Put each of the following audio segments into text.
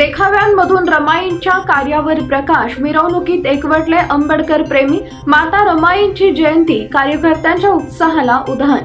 देखाव्यांमधून रमाईंच्या कार्यावर प्रकाश मिरवणुकीत एकवटले आंबेडकर प्रेमी माता रमाईंची जयंती कार्यकर्त्यांच्या उत्साहाला उधाण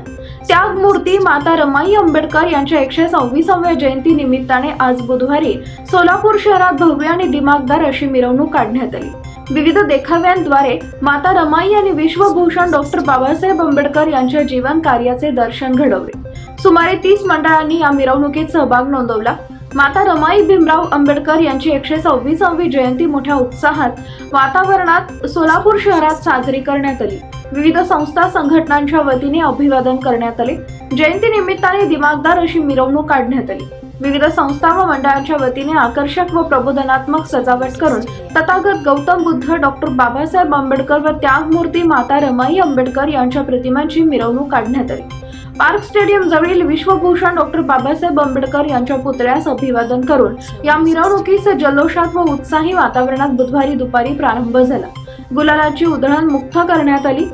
त्यागमूर्ती माता रमाई आंबेडकर यांच्या एकशे सव्वीसाव्या जयंती निमित्ताने आज बुधवारी सोलापूर शहरात भव्य आणि दिमागदार अशी मिरवणूक काढण्यात आली. विविध देखाव्यांद्वारे माता रमाई आणि विश्वभूषण डॉक्टर बाबासाहेब आंबेडकर यांच्या जीवन कार्याचे दर्शन घडवले. सुमारे तीस मंडळांनी या मिरवणुकीत सहभाग नोंदवला. माता रमाई भीमराव आंबेडकर यांची एकशे सव्वीसावी जयंती मोठ्या उत्साहात वातावरणात सोलापूर शहरात साजरी करण्यात आली. विविध संस्था संघटनांच्या वतीने अभिवादन करण्यात आले. जयंती निमित्ताने दिमागदार अशी मिरवणूक काढण्यात आली. विविध संस्था व मंडळांच्या वतीने आकर्षक व प्रबोधनात्मक सजावट करून तथागत गौतम बुद्ध डॉक्टर बाबासाहेब आंबेडकर व त्यागमूर्ती माता रमाई आंबेडकर यांच्या प्रतिमांची मिरवणूक काढण्यात आली. पार्क स्टेडियम जवळील विश्वभूषण डॉक्टर बाबासाहेब आंबेडकर यांच्या पुतळ्यास अभिवादन करून या मिरवणुकीस जल्लोषात व उत्साही वातावरणात बुधवारी दुपारी प्रारंभ झाला. गुलालाची उधळण मुक्त करण्यात आली.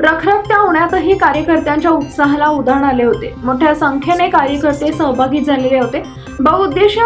रखरखत्या होण्यातही कार्यकर्त्यांच्या उत्साहाला उधाण आले होते. मोठ्या संख्येने कार्यकर्ते सहभागी झालेले होते. बहुउद्देश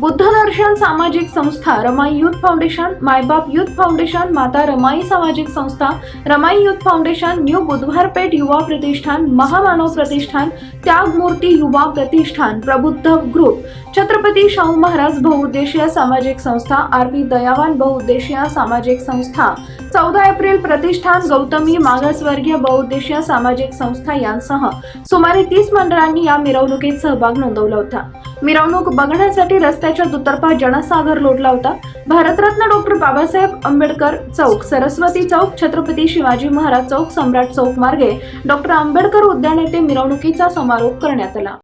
बुद्ध दर्शन सामाजिक संस्था Ramai youth foundation Maybap youth foundation माता रमाई सामाजिक संस्था रमाई युथ फाउंडेशन न्यू बुधवार पेठ युवा प्रतिष्ठान महामानव प्रतिष्ठान त्यागमूर्ती युवा प्रतिष्ठान प्रबुद्ध ग्रुप छत्रपती शाहू महाराज बहुउद्देशीय सामाजिक संस्था आर दयावान बहुउद्देशीय सामाजिक संस्था चौदा एप्रिल प्रतिष्ठान गौतमी मागासवर्गीय बहुउद्देशीय सामाजिक संस्था यांसह सुमारे तीस मंडळांनी या मिरवणुकीत सहभाग नोंदवला होता. मिरवणूक बघण्यासाठी रस्त्याच्या दुतर्फा जनसागर लोटला होता. भारतरत्न डॉक्टर बाबासाहेब आंबेडकर चौक सरस्वती चौक छत्रपती शिवाजी महाराज चौक सम्राट चौक मार्गे डॉक्टर आंबेडकर उद्यान येथे मिरवणुकीचा समारोप करण्यात आला.